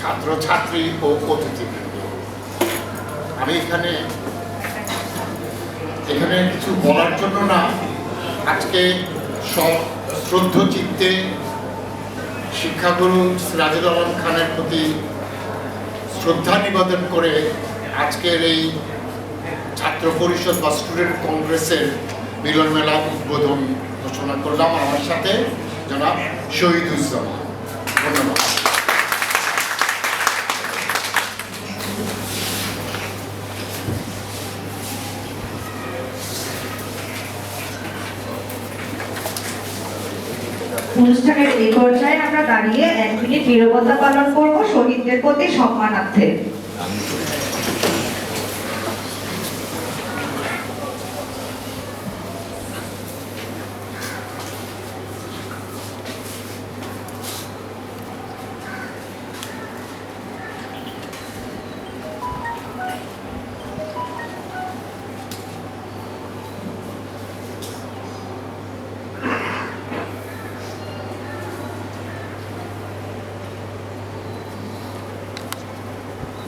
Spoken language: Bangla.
ছাত্রছাত্রী ও অতিথিবৃন্দ। আমি এখানে এখানে কিছু বলার জন্য না, আজকে সব শ্রদ্ধ চিত্তে শিক্ষাগুরু সিরাজুল আলম খানের প্রতি শ্রদ্ধা নিবেদন করে আজকের এই ছাত্র পরিষদ বা স্টুডেন্ট কংগ্রেসের মিলন মেলা উদ্বোধন ঘোষণা করলাম। আমার সাথে জনাব শহীদুজ্জামান। ধন্যবাদ। অনুষ্ঠানের এই পর্যায়ে আমরা দাঁড়িয়ে এক মিনিট নিরবতা পালন করব শহীদদের প্রতি সম্মানার্থে।